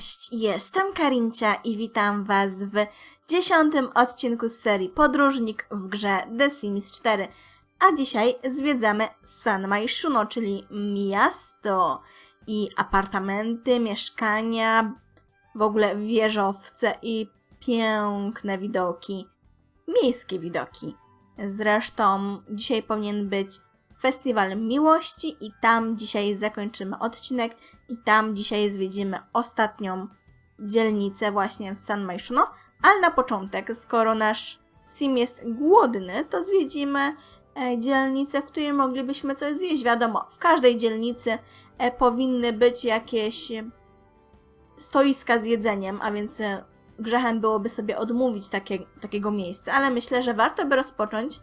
Cześć, jestem Karincia i witam Was w dziesiątym odcinku z serii Podróżnik w grze The Sims 4. A dzisiaj zwiedzamy San Maishuno, czyli miasto i apartamenty, mieszkania, w ogóle wieżowce i piękne widoki, miejskie widoki. Zresztą dzisiaj powinien być Festiwal Miłości i tam dzisiaj zakończymy odcinek i tam dzisiaj zwiedzimy ostatnią dzielnicę właśnie w San Maishuno, ale na początek, skoro nasz sim jest głodny, to zwiedzimy e, dzielnicę, w której moglibyśmy coś zjeść. Wiadomo, w każdej dzielnicy e, powinny być jakieś e, stoiska z jedzeniem, a więc grzechem byłoby sobie odmówić takie, takiego miejsca, ale myślę, że warto by rozpocząć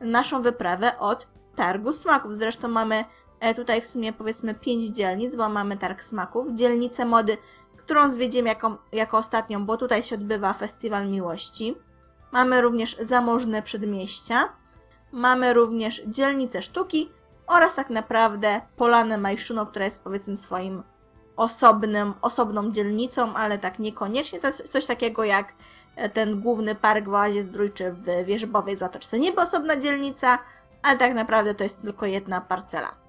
naszą wyprawę od targu smaków. Zresztą mamy e, tutaj w sumie powiedzmy pięć dzielnic, bo mamy targ smaków, dzielnicę mody, którą zwiedzimy jako, jako ostatnią, bo tutaj się odbywa festiwal miłości. Mamy również zamożne przedmieścia, mamy również dzielnicę sztuki oraz tak naprawdę Polanę Majszuno, która jest powiedzmy swoim osobnym, osobną dzielnicą, ale tak niekoniecznie. To jest coś takiego jak e, ten główny park w Oazie Zdrój czy w Wierzbowej Zatoczce. Niby osobna dzielnica, ale tak naprawdę to jest tylko jedna parcela.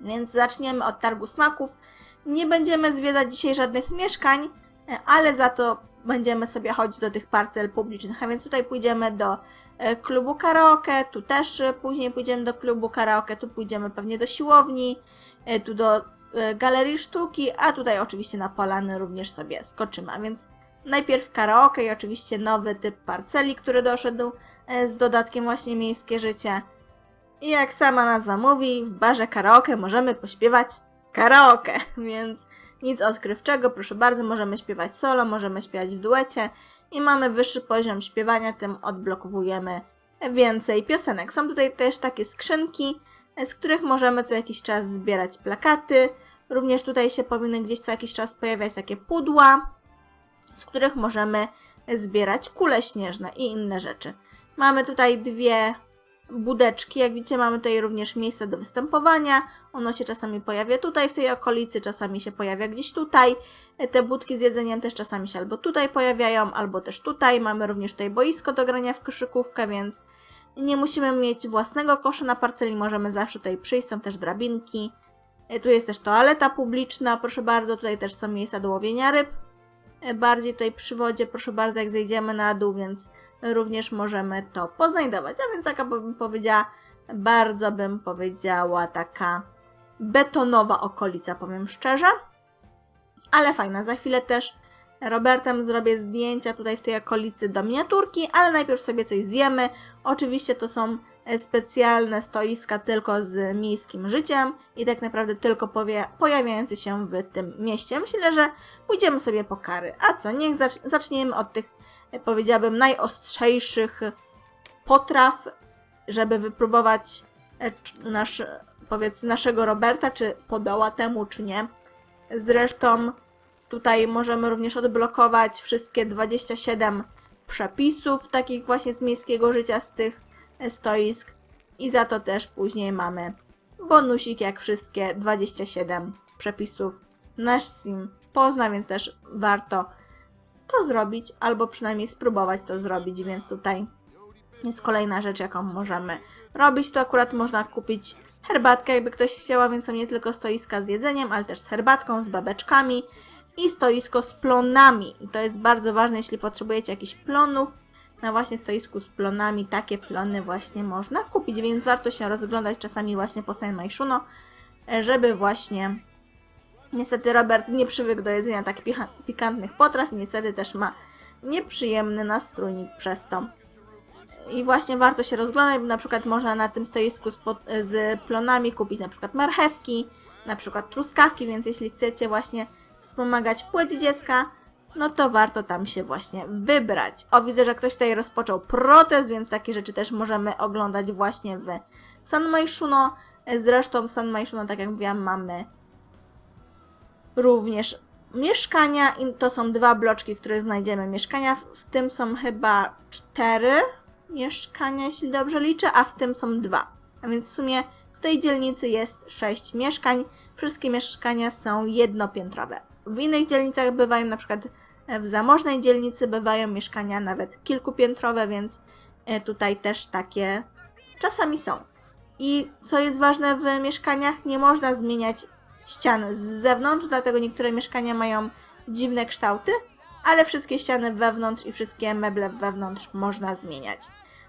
Więc zaczniemy od targu smaków. Nie będziemy zwiedzać dzisiaj żadnych mieszkań, e, ale za to będziemy sobie chodzić do tych parcel publicznych. A więc tutaj pójdziemy do e, klubu karaoke, tu też e, później pójdziemy do klubu karaoke, tu pójdziemy pewnie do siłowni, tu do galerii sztuki, a tutaj oczywiście na polany również sobie skoczymy. A więc najpierw karaoke i oczywiście nowy typ parceli, który doszedł z dodatkiem właśnie miejskie życie. I jak sama nazwa mówi, w barze karaoke możemy pośpiewać karaoke, więc nic odkrywczego, proszę bardzo, możemy śpiewać solo, możemy śpiewać w duecie i mamy wyższy poziom śpiewania, tym odblokowujemy więcej piosenek. Są tutaj też takie skrzynki, z których możemy co jakiś czas zbierać plakaty. Również tutaj się powinny gdzieś co jakiś czas pojawiać takie pudła, z których możemy zbierać kule śnieżne i inne rzeczy. Mamy tutaj dwie budeczki. Jak widzicie, mamy tutaj również miejsce do występowania. Ono się czasami pojawia tutaj w tej okolicy, czasami się pojawia gdzieś tutaj. Te budki z jedzeniem też czasami się albo tutaj pojawiają, albo też tutaj. Mamy również tutaj boisko do grania w koszykówkę, więc nie musimy mieć własnego kosza na parceli, możemy zawsze tutaj przyjść, są też drabinki. E, Tu jest też toaleta publiczna, proszę bardzo, tutaj też są miejsca do łowienia ryb. E, Bardziej tutaj przy wodzie, proszę bardzo, jak zejdziemy na dół, więc również możemy to poznajdować. A więc taka bym powiedziała, bardzo bym powiedziała taka betonowa okolica, powiem szczerze. Ale fajna. Za chwilę też Robertem zrobię zdjęcia tutaj w tej okolicy do miniaturki, ale najpierw sobie coś zjemy. Oczywiście to są specjalne stoiska tylko z miejskim życiem i tak naprawdę tylko powie, pojawiające się w tym mieście. Myślę, że pójdziemy sobie po kary. A co, niech zacz, zaczniemy od tych, powiedziałabym, najostrzejszych potraw, żeby wypróbować e, nasz, powiedz, naszego Roberta, czy podoła temu, czy nie. Zresztą tutaj możemy również odblokować wszystkie 27 przepisów, takich właśnie z miejskiego życia, z tych stoisk. I za to też później mamy bonusik, jak wszystkie 27 przepisów. Nasz sim pozna, więc też warto to zrobić, albo przynajmniej spróbować to zrobić, więc tutaj jest kolejna rzecz, jaką możemy robić. To akurat można kupić herbatkę, jakby ktoś chciała, więc są nie tylko stoiska z jedzeniem, ale też z herbatką, z babeczkami i stoisko z plonami. I to jest bardzo ważne, jeśli potrzebujecie jakichś plonów. Na właśnie stoisku z plonami takie plony właśnie można kupić, więc warto się rozglądać czasami właśnie po San Maishuno, żeby właśnie Niestety Robert nie przywykł do jedzenia tak pikantnych potraw i niestety też ma nieprzyjemny nastrójnik przez to. I właśnie warto się rozglądać, bo na przykład można na tym stoisku z, z plonami kupić na przykład marchewki, na przykład truskawki, więc jeśli chcecie właśnie wspomagać płeć dziecka, no to warto tam się właśnie wybrać. O, widzę, że ktoś tutaj rozpoczął protest, więc takie rzeczy też możemy oglądać właśnie w San Maishuno. Zresztą w San Maishuno, tak jak mówiłam, mamy również mieszkania i to są dwa bloczki, w których znajdziemy mieszkania. W, w tym są chyba cztery mieszkania, jeśli dobrze liczę, a w tym są dwa. A więc w sumie w tej dzielnicy jest sześć mieszkań. Wszystkie mieszkania są jednopiętrowe. w innych dzielnicach bywają, na przykład w zamożnej dzielnicy bywają mieszkania nawet kilkupiętrowe, więc e, tutaj też takie czasami są. I co jest ważne w mieszkaniach, nie można zmieniać ścian z zewnątrz, dlatego niektóre mieszkania mają dziwne kształty, ale wszystkie ściany wewnątrz i wszystkie meble wewnątrz można zmieniać.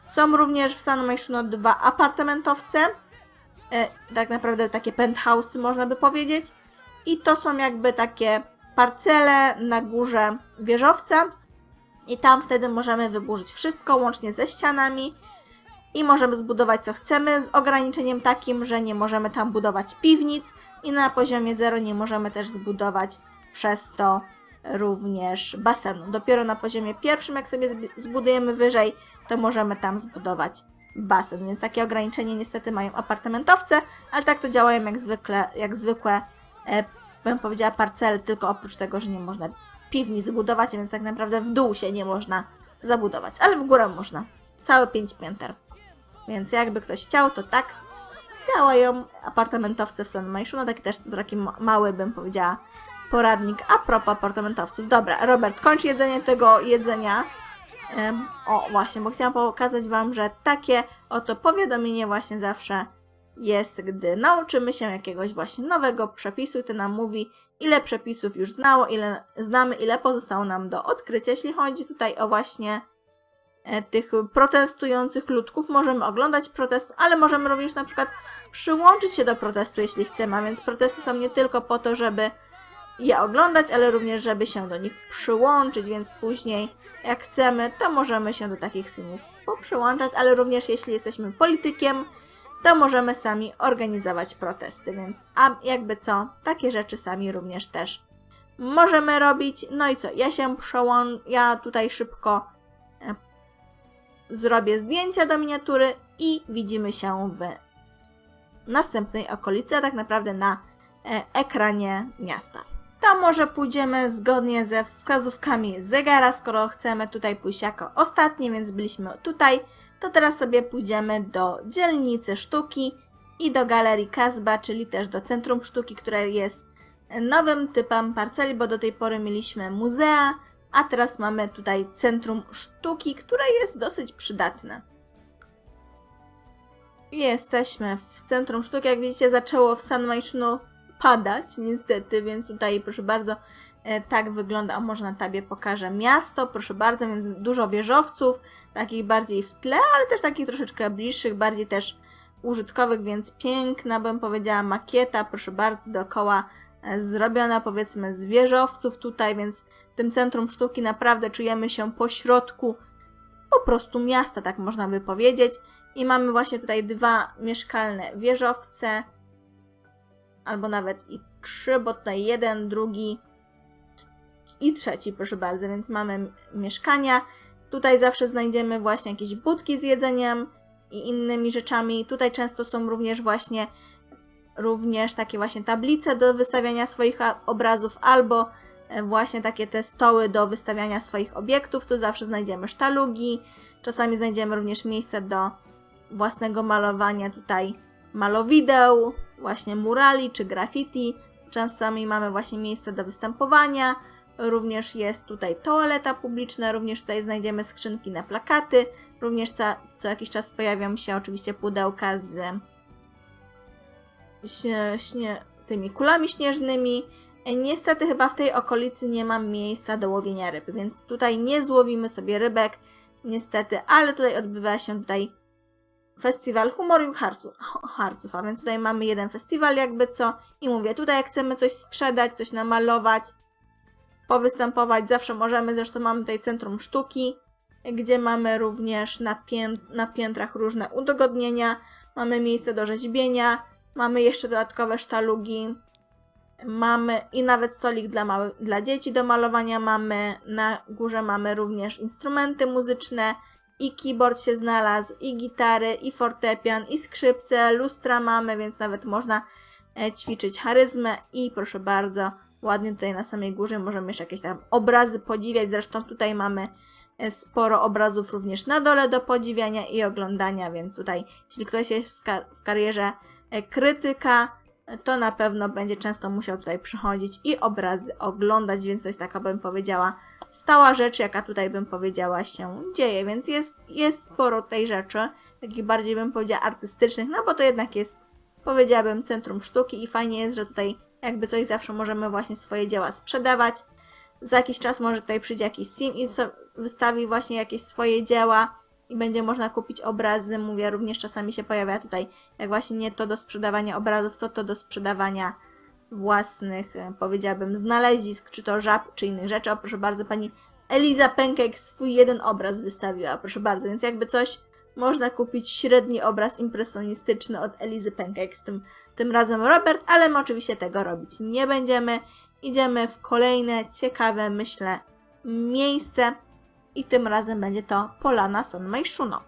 Są również w San Maishuno dwa apartamentowce, e, tak naprawdę takie penthouse'y można by powiedzieć. I to są jakby takie parcele na górze wieżowca. I tam wtedy możemy wyburzyć wszystko, łącznie ze ścianami. I możemy zbudować co chcemy, z ograniczeniem takim, że nie możemy tam budować piwnic. I na poziomie 0 nie możemy też zbudować przez to również basenu. Dopiero na poziomie pierwszym, jak sobie zb- zbudujemy wyżej, to możemy tam zbudować basen. Więc takie ograniczenie niestety mają apartamentowce, ale tak to działają jak zwykle, jak zwykłe, e, bym powiedziała, parcele, tylko oprócz tego, że nie można piwnic budować, więc tak naprawdę w dół się nie można zabudować, ale w górę można. Całe pięć pięter. Więc jakby ktoś chciał, to tak działają apartamentowce w San Maishu. No taki też taki ma- mały, bym powiedziała, poradnik a propos apartamentowców. Dobra, Robert, kończ jedzenie tego jedzenia. Em, o, właśnie, bo chciałam pokazać Wam, że takie oto powiadomienie właśnie zawsze jest, gdy nauczymy się jakiegoś właśnie nowego przepisu i to nam mówi, ile przepisów już znało, ile znamy, ile pozostało nam do odkrycia. Jeśli chodzi tutaj o właśnie e, tych protestujących ludków, możemy oglądać protest, ale możemy również na przykład przyłączyć się do protestu, jeśli chcemy, a więc protesty są nie tylko po to, żeby je oglądać, ale również, żeby się do nich przyłączyć, więc później, jak chcemy, to możemy się do takich synów poprzyłączać, ale również jeśli jesteśmy politykiem, to możemy sami organizować protesty, więc a jakby co, takie rzeczy sami również też możemy robić. No i co, ja się przełączę, ja tutaj szybko e, zrobię zdjęcia do miniatury i widzimy się w następnej okolicy, a tak naprawdę na e, ekranie miasta. To może pójdziemy zgodnie ze wskazówkami zegara, skoro chcemy tutaj pójść jako ostatni, więc byliśmy tutaj, to teraz sobie pójdziemy do dzielnicy sztuki i do galerii Kazba, czyli też do Centrum Sztuki, które jest nowym typem parceli, bo do tej pory mieliśmy muzea, a teraz mamy tutaj Centrum Sztuki, które jest dosyć przydatne. Jesteśmy w Centrum Sztuki. Jak widzicie, zaczęło w San Maishuno padać, niestety, więc tutaj, proszę bardzo, e, tak wygląda. A może na tabie pokażę miasto, proszę bardzo, więc dużo wieżowców, takich bardziej w tle, ale też takich troszeczkę bliższych, bardziej też użytkowych, więc piękna, bym powiedziała, makieta, proszę bardzo, dookoła e, zrobiona, powiedzmy, z wieżowców tutaj, więc w tym Centrum Sztuki naprawdę czujemy się po środku po prostu miasta, tak można by powiedzieć. I mamy właśnie tutaj dwa mieszkalne wieżowce, albo nawet i trzy, bo tutaj jeden, drugi i trzeci, proszę bardzo, więc mamy mieszkania. Tutaj zawsze znajdziemy właśnie jakieś budki z jedzeniem i innymi rzeczami. Tutaj często są również właśnie również takie właśnie tablice do wystawiania swoich obrazów albo e, właśnie takie te stoły do wystawiania swoich obiektów. Tu zawsze znajdziemy sztalugi, czasami znajdziemy również miejsce do własnego malowania tutaj malowideł, właśnie murali czy graffiti. Czasami mamy właśnie miejsce do występowania. Również jest tutaj toaleta publiczna, również tutaj znajdziemy skrzynki na plakaty. Również co, co jakiś czas pojawią się oczywiście pudełka z śnie, śnie, tymi kulami śnieżnymi. Niestety chyba w tej okolicy nie ma miejsca do łowienia ryb, więc tutaj nie złowimy sobie rybek, niestety, ale tutaj odbywa się tutaj festiwal humoru i harców, harców, a więc tutaj mamy jeden festiwal jakby co i mówię, tutaj jak chcemy coś sprzedać, coś namalować, powystępować, zawsze możemy, zresztą mamy tutaj Centrum Sztuki, gdzie mamy również na, na piętrach różne udogodnienia, mamy miejsce do rzeźbienia, mamy jeszcze dodatkowe sztalugi, mamy i nawet stolik dla, dla dzieci do malowania mamy, na górze mamy również instrumenty muzyczne, i keyboard się znalazł, i gitary, i fortepian, i skrzypce, lustra mamy, więc nawet można e, ćwiczyć charyzmę. I proszę bardzo, ładnie tutaj na samej górze możemy jeszcze jakieś tam obrazy podziwiać, zresztą tutaj mamy e, sporo obrazów również na dole do podziwiania i oglądania, więc tutaj jeśli ktoś jest w, kar- w karierze e, krytyka, to na pewno będzie często musiał tutaj przychodzić i obrazy oglądać, więc to jest taka, bym powiedziała, stała rzecz, jaka tutaj bym powiedziała się dzieje, więc jest, jest sporo tej rzeczy, takich bardziej bym powiedziała artystycznych, no bo to jednak jest, powiedziałabym, centrum sztuki i fajnie jest, że tutaj jakby coś zawsze możemy właśnie swoje dzieła sprzedawać. Za jakiś czas może tutaj przyjdzie jakiś sim i so, wystawi właśnie jakieś swoje dzieła i będzie można kupić obrazy. Mówię, również czasami się pojawia tutaj, jak właśnie nie to do sprzedawania obrazów, to to do sprzedawania własnych, e, powiedziałabym, znalezisk, czy to żab, czy innych rzeczy. O, proszę bardzo, pani Eliza Pękek swój jeden obraz wystawiła, proszę bardzo, więc jakby coś można kupić średni obraz impresjonistyczny od Elizy Pękek z tym, tym razem Robert, ale my oczywiście tego robić nie będziemy. Idziemy w kolejne ciekawe, myślę, miejsce i tym razem będzie to Polana San Maishuno.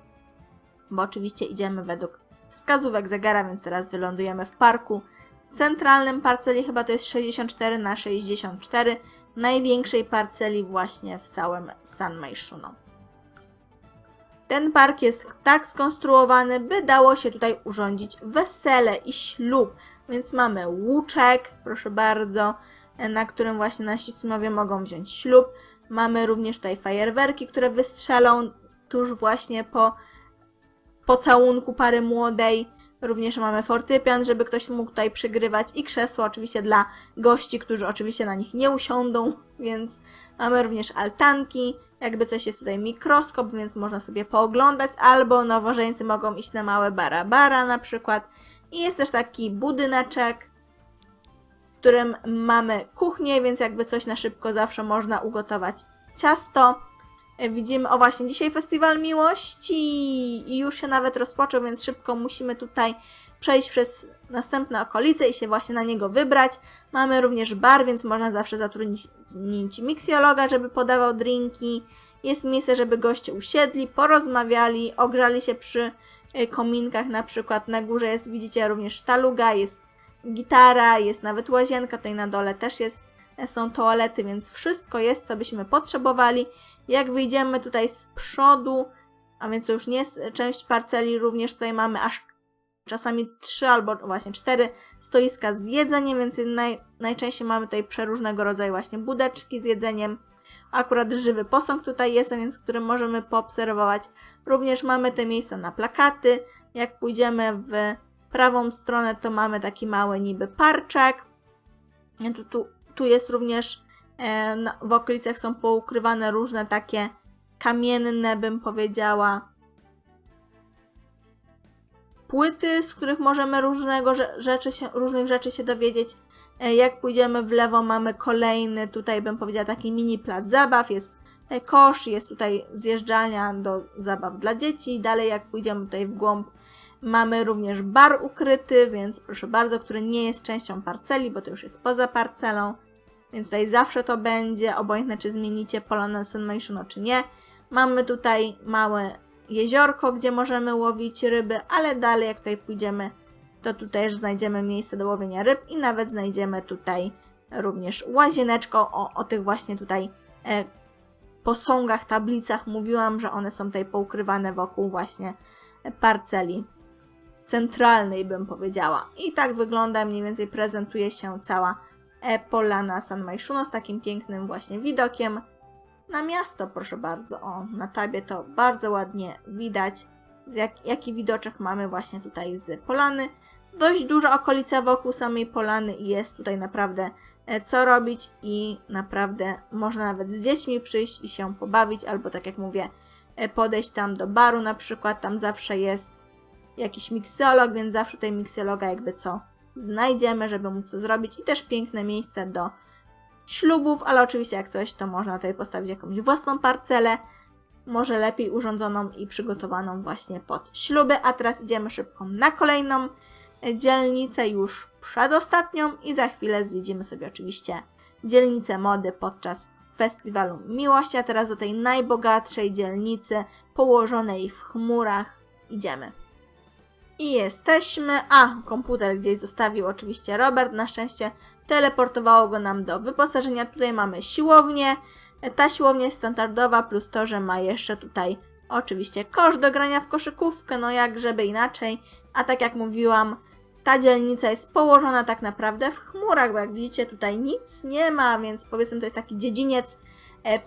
Bo oczywiście idziemy według wskazówek zegara, więc teraz wylądujemy w parku centralnym parceli, chyba to jest 64 na 64, największej parceli właśnie w całym San Maishuno. Ten park jest tak skonstruowany, by dało się tutaj urządzić wesele i ślub. Więc mamy łuczek, proszę bardzo, na którym właśnie nasi simowie mogą wziąć ślub. Mamy również tutaj fajerwerki, które wystrzelą tuż właśnie po pocałunku pary młodej. Również mamy fortepian, żeby ktoś mógł tutaj przygrywać i krzesło oczywiście dla gości, którzy oczywiście na nich nie usiądą, więc mamy również altanki, jakby coś jest tutaj mikroskop, więc można sobie pooglądać, albo nowożeńcy mogą iść na małe bara-bara na przykład. I jest też taki budyneczek, w którym mamy kuchnię, więc jakby coś na szybko zawsze można ugotować ciasto. E, Widzimy, o właśnie, dzisiaj Festiwal Miłości i już się nawet rozpoczął, więc szybko musimy tutaj przejść przez następne okolice i się właśnie na niego wybrać. Mamy również bar, więc można zawsze zatrudnić miksjologa, żeby podawał drinki. Jest miejsce, żeby goście usiedli, porozmawiali, ogrzali się przy y, kominkach, na przykład na górze jest, widzicie, również sztaluga, jest gitara, jest nawet łazienka, tutaj na dole też jest, są toalety, więc wszystko jest, co byśmy potrzebowali. Jak wyjdziemy tutaj z przodu, a więc to już nie jest część parceli, również tutaj mamy aż czasami trzy albo właśnie cztery stoiska z jedzeniem, więc naj, najczęściej mamy tutaj przeróżnego rodzaju właśnie budeczki z jedzeniem. Akurat żywy posąg tutaj jest, a więc który możemy poobserwować. Również mamy te miejsca na plakaty. Jak pójdziemy w prawą stronę, to mamy taki mały niby parczek. Tu, tu, tu jest również e, na, w okolicach są poukrywane różne takie kamienne, bym powiedziała, płyty, z których możemy różnego rze- rzeczy się, różnych rzeczy się dowiedzieć. E, Jak pójdziemy w lewo, mamy kolejny, tutaj bym powiedziała, taki mini plac zabaw. Jest e, kosz, jest tutaj zjeżdżalnia do zabaw dla dzieci. Dalej, jak pójdziemy tutaj w głąb, mamy również bar ukryty, więc proszę bardzo, który nie jest częścią parceli, bo to już jest poza parcelą. Więc tutaj zawsze to będzie, obojętne czy zmienicie pola na Sunmaishuno czy nie. Mamy tutaj małe jeziorko, gdzie możemy łowić ryby, ale dalej jak tutaj pójdziemy, to tutaj też znajdziemy miejsce do łowienia ryb i nawet znajdziemy tutaj również łazieneczko o, o tych właśnie tutaj e, posągach, tablicach. Mówiłam, że one są tutaj poukrywane wokół właśnie parceli centralnej, bym powiedziała. I tak wygląda, mniej więcej prezentuje się cała Polana San Maishuno z takim pięknym właśnie widokiem na miasto, proszę bardzo. O, na tabie to bardzo ładnie widać, jak, jaki widoczek mamy właśnie tutaj z Polany. Dość duża okolica wokół samej Polany i jest tutaj naprawdę e, co robić i naprawdę można nawet z dziećmi przyjść i się pobawić, albo tak jak mówię, e, podejść tam do baru na przykład, tam zawsze jest jakiś miksolog, więc zawsze tutaj miksologa jakby co znajdziemy, żeby móc co zrobić i też piękne miejsce do ślubów, ale oczywiście jak coś, to można tutaj postawić jakąś własną parcelę, może lepiej urządzoną i przygotowaną właśnie pod śluby, a teraz idziemy szybko na kolejną dzielnicę, już przedostatnią i za chwilę zwiedzimy sobie oczywiście dzielnicę mody podczas festiwalu miłości, a teraz do tej najbogatszej dzielnicy położonej w chmurach idziemy. I jesteśmy. A, komputer gdzieś zostawił oczywiście Robert. Na szczęście teleportowało go nam do wyposażenia. Tutaj mamy siłownię. Ta siłownia jest standardowa, plus to, że ma jeszcze tutaj oczywiście kosz do grania w koszykówkę, no jak żeby inaczej. A tak jak mówiłam, ta dzielnica jest położona tak naprawdę w chmurach, bo jak widzicie tutaj nic nie ma, więc powiedzmy to jest taki dziedziniec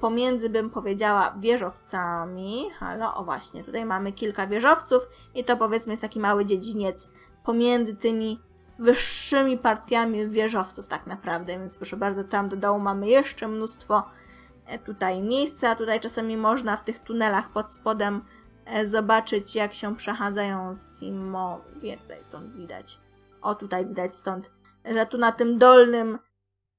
pomiędzy, bym powiedziała, wieżowcami. Halo, o właśnie, tutaj mamy kilka wieżowców i to powiedzmy jest taki mały dziedziniec pomiędzy tymi wyższymi partiami wieżowców tak naprawdę, więc proszę bardzo, tam do dołu mamy jeszcze mnóstwo e, tutaj miejsca, tutaj czasami można w tych tunelach pod spodem e, zobaczyć jak się przechadzają Simowie, tutaj stąd widać, o tutaj widać stąd, że tu na tym dolnym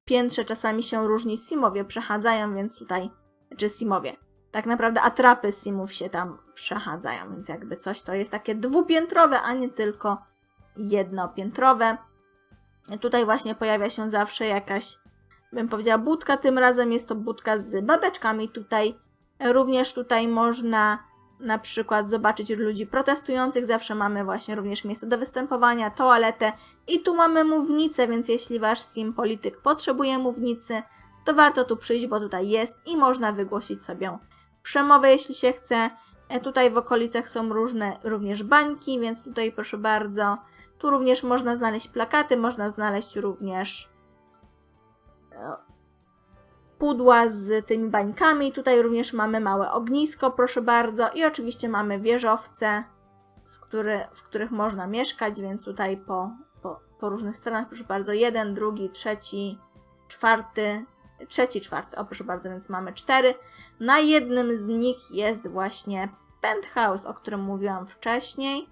piętrze czasami się różni Simowie przechadzają, więc tutaj, czy Simowie, tak naprawdę atrapy Simów się tam przechadzają, więc jakby coś to jest takie dwupiętrowe, a nie tylko jednopiętrowe. Tutaj właśnie pojawia się zawsze jakaś, bym powiedziała, budka. Tym razem jest to budka z babeczkami. Tutaj również tutaj można na przykład zobaczyć ludzi protestujących. Zawsze mamy właśnie również miejsce do występowania, toaletę i tu mamy mównicę, więc jeśli wasz sim polityk potrzebuje mównicy, to warto tu przyjść, bo tutaj jest i można wygłosić sobie przemowę, jeśli się chce. E, Tutaj w okolicach są różne również bańki, więc tutaj proszę bardzo. Tu również można znaleźć plakaty, można znaleźć również e, pudła z tymi bańkami. Tutaj również mamy małe ognisko, proszę bardzo. I oczywiście mamy wieżowce, który, w których można mieszkać, więc tutaj po, po, po różnych stronach, proszę bardzo, jeden, drugi, trzeci, czwarty, trzeci, czwarty, o proszę bardzo, więc mamy cztery. Na jednym z nich jest właśnie penthouse, o którym mówiłam wcześniej.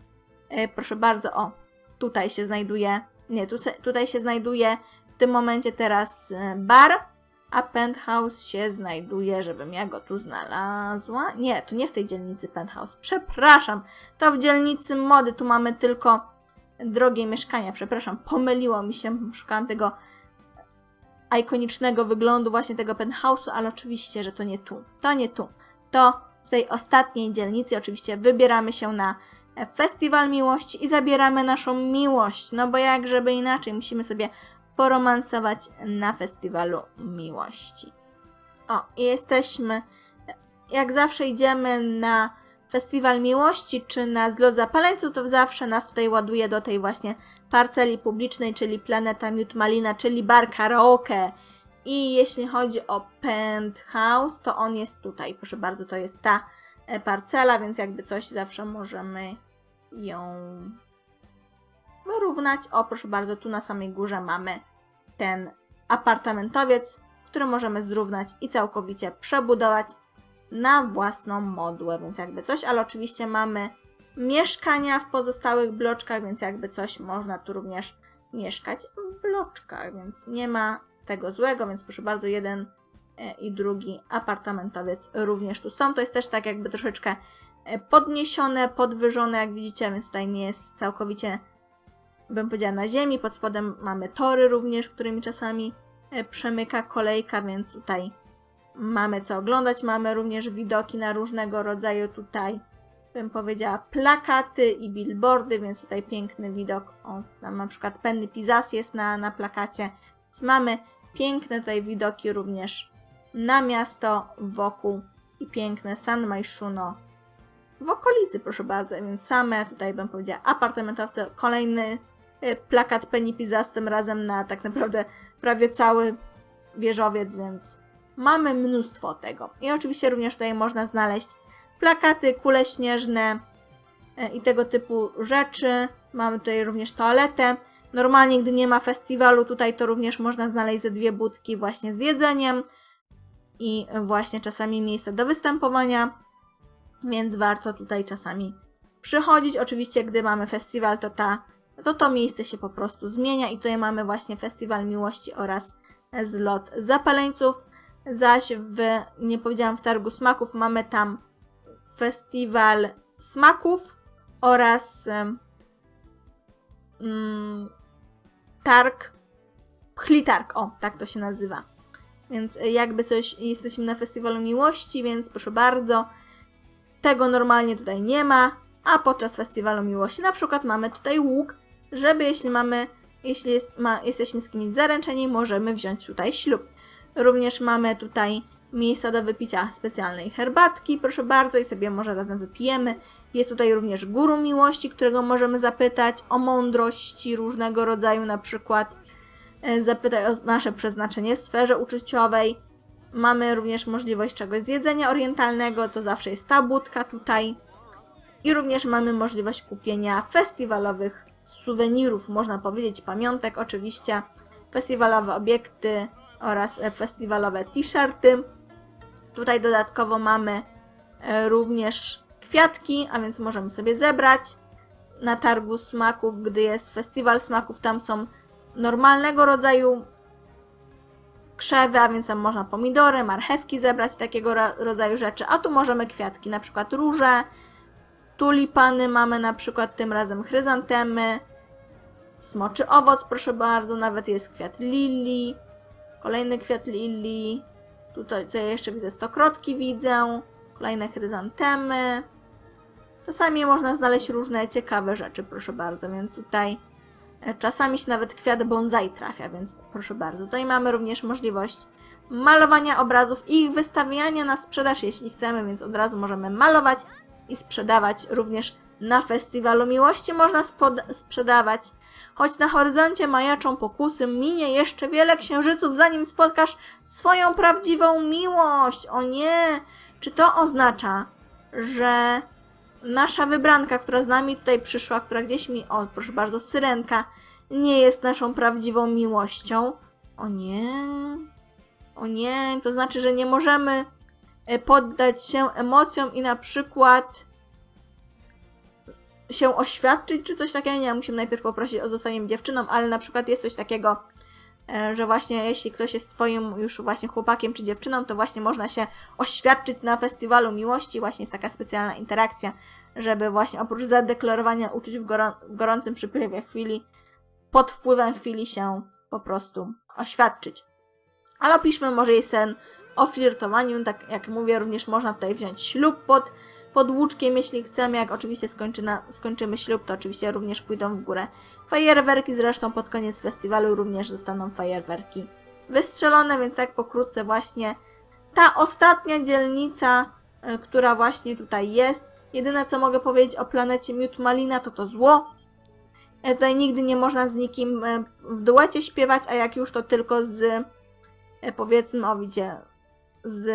E, Proszę bardzo, o, tutaj się znajduje, nie, tu, tutaj się znajduje w tym momencie teraz e, bar, a penthouse się znajduje, żebym ja go tu znalazła. Nie, to nie w tej dzielnicy penthouse, przepraszam, to w dzielnicy mody, tu mamy tylko drogie mieszkania, przepraszam, pomyliło mi się, szukałam tego ikonicznego wyglądu właśnie tego penthouse'u, ale oczywiście, że to nie tu, to nie tu, to w tej ostatniej dzielnicy oczywiście wybieramy się na festiwal miłości i zabieramy naszą miłość, no bo jak żeby inaczej, musimy sobie poromansować na festiwalu miłości. O, i jesteśmy, jak zawsze idziemy na festiwal miłości czy na zlot zapaleńców, to zawsze nas tutaj ładuje do tej właśnie parceli publicznej, czyli Planeta Miód Malina, czyli bar karaoke. I jeśli chodzi o penthouse, to on jest tutaj. Proszę bardzo, to jest ta e, parcela, więc jakby coś zawsze możemy ją wyrównać. O, proszę bardzo, tu na samej górze mamy ten apartamentowiec, który możemy zrównać i całkowicie przebudować na własną modłę, więc jakby coś, ale oczywiście mamy mieszkania w pozostałych bloczkach, więc jakby coś można tu również mieszkać w bloczkach, więc nie ma tego złego, więc proszę bardzo, jeden e, i drugi apartamentowiec również tu są. To jest też tak jakby troszeczkę e, podniesione, podwyżone, jak widzicie, więc tutaj nie jest całkowicie, bym powiedziała, na ziemi. Pod spodem mamy tory również, którymi czasami e, przemyka kolejka, więc tutaj mamy co oglądać. Mamy również widoki na różnego rodzaju tutaj, bym powiedziała, plakaty i billboardy, więc tutaj piękny widok. O, tam na przykład Penny Pizas jest na, na plakacie. Więc mamy piękne tutaj widoki również na miasto wokół i piękne San Maishuno w okolicy, proszę bardzo, więc same tutaj bym powiedziała apartamentowce, kolejny plakat Penny Pizas, tym razem na tak naprawdę prawie cały wieżowiec, więc mamy mnóstwo tego. I oczywiście również tutaj można znaleźć plakaty, kule śnieżne y, i tego typu rzeczy. Mamy tutaj również toaletę. Normalnie, gdy nie ma festiwalu, tutaj to również można znaleźć ze dwie budki właśnie z jedzeniem i właśnie czasami miejsce do występowania, więc warto tutaj czasami przychodzić. Oczywiście, gdy mamy festiwal, to, ta, to to miejsce się po prostu zmienia i tutaj mamy właśnie festiwal miłości oraz zlot zapaleńców, zaś w, nie powiedziałam, w targu smaków mamy tam festiwal smaków oraz mm, targ, pchlitarg, o, tak to się nazywa. Więc jakby coś, jesteśmy na festiwalu miłości, więc proszę bardzo, tego normalnie tutaj nie ma, a podczas festiwalu miłości na przykład mamy tutaj łuk, żeby jeśli mamy, jeśli jest, ma, jesteśmy z kimś zaręczeni, możemy wziąć tutaj ślub. Również mamy tutaj miejsca do wypicia specjalnej herbatki, proszę bardzo, i sobie może razem wypijemy. Jest tutaj również guru miłości, którego możemy zapytać o mądrości różnego rodzaju, na przykład e, zapytaj o nasze przeznaczenie w sferze uczuciowej. Mamy również możliwość czegoś z jedzenia orientalnego, to zawsze jest ta budka tutaj. I również mamy możliwość kupienia festiwalowych suwenirów, można powiedzieć, pamiątek oczywiście, festiwalowe obiekty oraz e, festiwalowe t-shirty. Tutaj dodatkowo mamy e, również kwiatki, a więc możemy sobie zebrać. Na targu smaków, gdy jest festiwal smaków, tam są normalnego rodzaju krzewy, a więc tam można pomidory, marchewki zebrać, takiego rodzaju rzeczy. A tu możemy kwiatki, na przykład róże, tulipany mamy na przykład tym razem chryzantemy, smoczy owoc, proszę bardzo, nawet jest kwiat lilii, kolejny kwiat lilii, tutaj co ja jeszcze widzę, stokrotki widzę, kolejne chryzantemy. Czasami można znaleźć różne ciekawe rzeczy, proszę bardzo, więc tutaj e, czasami się nawet kwiat bonsai trafia, więc proszę bardzo. Tutaj mamy również możliwość malowania obrazów i ich wystawiania na sprzedaż, jeśli chcemy, więc od razu możemy malować i sprzedawać również na festiwalu miłości można sprzedawać. Choć na horyzoncie majaczą pokusy, minie jeszcze wiele księżyców, zanim spotkasz swoją prawdziwą miłość. O nie! Czy to oznacza, że nasza wybranka, która z nami tutaj przyszła, która gdzieś mi, o proszę bardzo, syrenka, nie jest naszą prawdziwą miłością? O nie! O nie, to znaczy, że nie możemy poddać się emocjom i na przykład się oświadczyć, czy coś takiego. Nie, musimy najpierw poprosić o zostanie dziewczyną, ale na przykład jest coś takiego, e, że właśnie jeśli ktoś jest twoim już właśnie chłopakiem czy dziewczyną, to właśnie można się oświadczyć na festiwalu miłości. Właśnie jest taka specjalna interakcja, żeby właśnie oprócz zadeklarowania uczuć w, gorą- w gorącym przypływie chwili, pod wpływem chwili się po prostu oświadczyć. Ale opiszmy może jej sen o flirtowaniu. Tak jak mówię, również można tutaj wziąć ślub pod, pod łóżkiem, jeśli chcemy. Jak oczywiście skończy na, skończymy ślub, to oczywiście również pójdą w górę fajerwerki. Zresztą pod koniec festiwalu również zostaną fajerwerki wystrzelone, więc tak pokrótce właśnie ta ostatnia dzielnica, y, która właśnie tutaj jest. Jedyne co mogę powiedzieć o planecie Miód Malina to to zło. E, Tutaj nigdy nie można z nikim e, w duecie śpiewać, a jak już to tylko z e, powiedzmy o widzie z,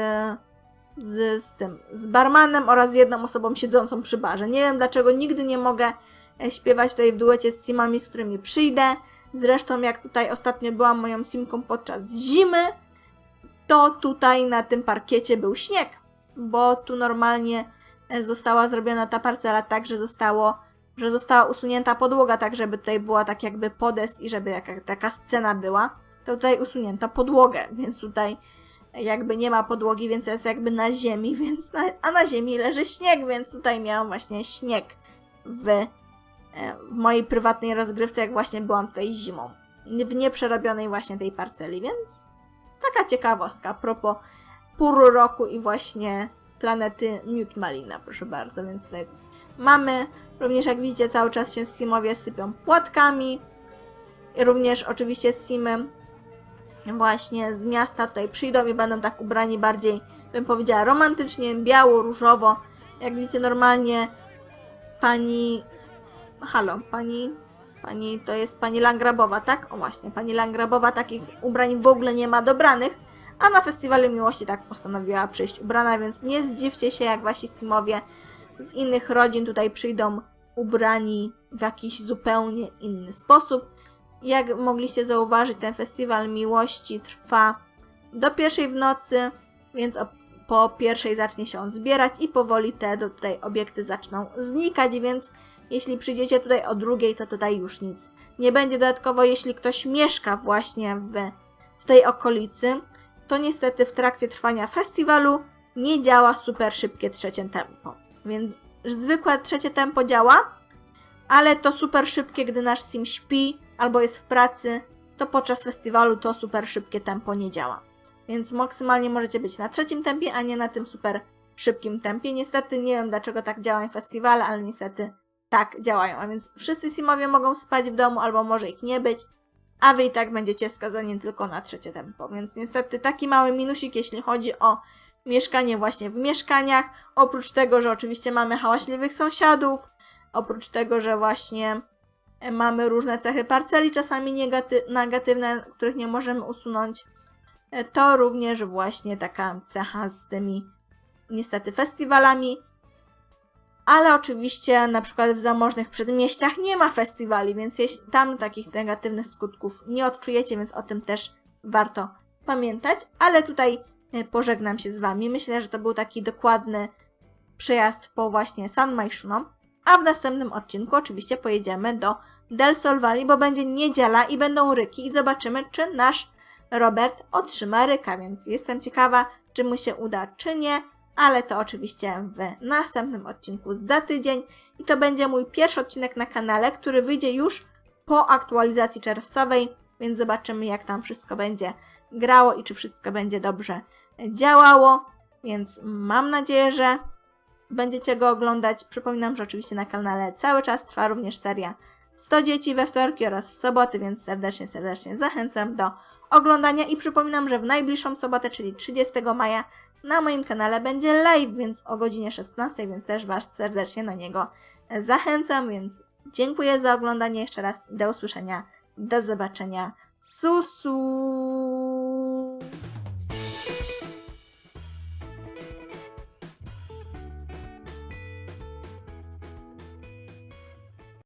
z, z tym, z barmanem oraz jedną osobą siedzącą przy barze. Nie wiem dlaczego nigdy nie mogę e, śpiewać tutaj w duecie z simami, z którymi przyjdę. Zresztą jak tutaj ostatnio byłam moją simką podczas zimy, to tutaj na tym parkiecie był śnieg, bo tu normalnie e, została zrobiona ta parcela tak, że zostało że została usunięta podłoga, tak żeby tutaj była tak jakby podest i żeby jaka, taka scena była, to tutaj usunięto podłogę, więc tutaj jakby nie ma podłogi, więc jest jakby na ziemi, więc na, a na ziemi leży śnieg, więc tutaj miałam właśnie śnieg w, e, w mojej prywatnej rozgrywce, jak właśnie byłam tutaj zimą, w nieprzerobionej właśnie tej parceli, więc taka ciekawostka a propos pór roku i właśnie planety Mute Malina, proszę bardzo, więc tutaj mamy również jak widzicie cały czas się Simowie sypią płatkami, również oczywiście Simy właśnie z miasta tutaj przyjdą i będą tak ubrani bardziej, bym powiedziała, romantycznie, biało, różowo. Jak widzicie, normalnie pani. Halo, pani. Pani to jest pani Langrabowa, tak? O właśnie, pani Langrabowa takich ubrań w ogóle nie ma dobranych, a na festiwalu miłości tak postanowiła przyjść ubrana, więc nie zdziwcie się, jak wasi Simowie z innych rodzin tutaj przyjdą ubrani w jakiś zupełnie inny sposób. Jak mogliście zauważyć, ten festiwal miłości trwa do pierwszej w nocy, więc po pierwszej zacznie się on zbierać i powoli te tutaj obiekty zaczną znikać, więc jeśli przyjdziecie tutaj o drugiej, to tutaj już nic nie będzie. Dodatkowo, jeśli ktoś mieszka właśnie w, w tej okolicy, to niestety w trakcie trwania festiwalu nie działa super szybkie trzecie tempo. Więc zwykłe trzecie tempo działa, ale to super szybkie, gdy nasz sim śpi albo jest w pracy, to podczas festiwalu to super szybkie tempo nie działa. Więc maksymalnie możecie być na trzecim tempie, a nie na tym super szybkim tempie. Niestety nie wiem dlaczego tak działają festiwale, ale niestety tak działają. A więc wszyscy simowie mogą spać w domu albo może ich nie być. a wy i tak będziecie skazani tylko na trzecie tempo. Więc niestety taki mały minusik, jeśli chodzi o mieszkanie właśnie w mieszkaniach. Oprócz tego, że oczywiście mamy hałaśliwych sąsiadów, oprócz tego, że właśnie mamy różne cechy parceli, czasami negaty- negatywne, których nie możemy usunąć, e, to również właśnie taka cecha z tymi niestety festiwalami. Ale oczywiście na przykład w zamożnych przedmieściach nie ma festiwali, więc tam takich negatywnych skutków nie odczujecie, więc o tym też warto pamiętać. Ale tutaj e, pożegnam się z Wami. Myślę, że to był taki dokładny przejazd po właśnie San Maishuno. A w następnym odcinku oczywiście pojedziemy do Del Sol Valley, bo będzie niedziela i będą ryki i zobaczymy, czy nasz Robert otrzyma ryka, więc jestem ciekawa, czy mu się uda, czy nie, ale to oczywiście w następnym odcinku za tydzień. I to będzie mój pierwszy odcinek na kanale, który wyjdzie już po aktualizacji czerwcowej, więc zobaczymy, jak tam wszystko będzie grało i czy wszystko będzie dobrze działało, więc mam nadzieję, że będziecie go oglądać. Przypominam, że oczywiście na kanale cały czas trwa również seria 100 dzieci we wtorki oraz w soboty, więc serdecznie, serdecznie zachęcam do oglądania i przypominam, że w najbliższą sobotę, czyli 30 maja na moim kanale będzie live, więc o godzinie 16, więc też Was serdecznie na niego zachęcam, więc dziękuję za oglądanie jeszcze raz i do usłyszenia, do zobaczenia. Susu!